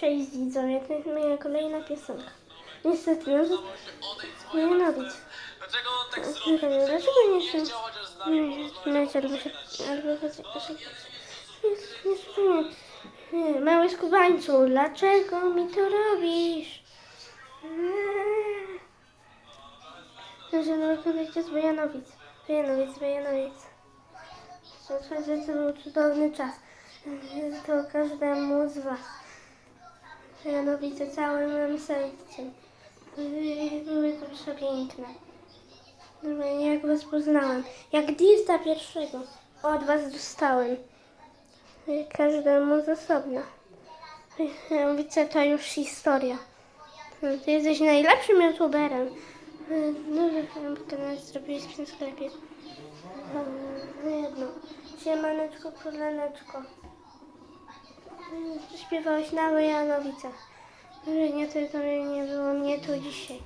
Cześć widzowie, to jest moja kolejna piosenka. Niestety, no to Janowic. Dlaczego on tak Nie zrobił? dlaczego nie Nie nami nie śmiać albo się... albo się... Nie, nie. Nie, Mały skubańcu, dlaczego mi to robisz? Że no wykonujcie z Bojanowic. Bojanowic, Bojanowic. To był cudowny czas. To każdemu z was. Janowice całym moim sercem. Były to przepiękne. Jak was poznałem. Jak Dirta pierwszego. Od was dostałem. Każdemu z osobna. Janowice to już historia. Ty jesteś najlepszym youtuberem. No, kanał zrobiłeś w sklepie. No jedno. Siemaneczko, kolaneczko. Śpiewałeś na Janowicach. Że nie tylko nie było mnie tu dzisiaj.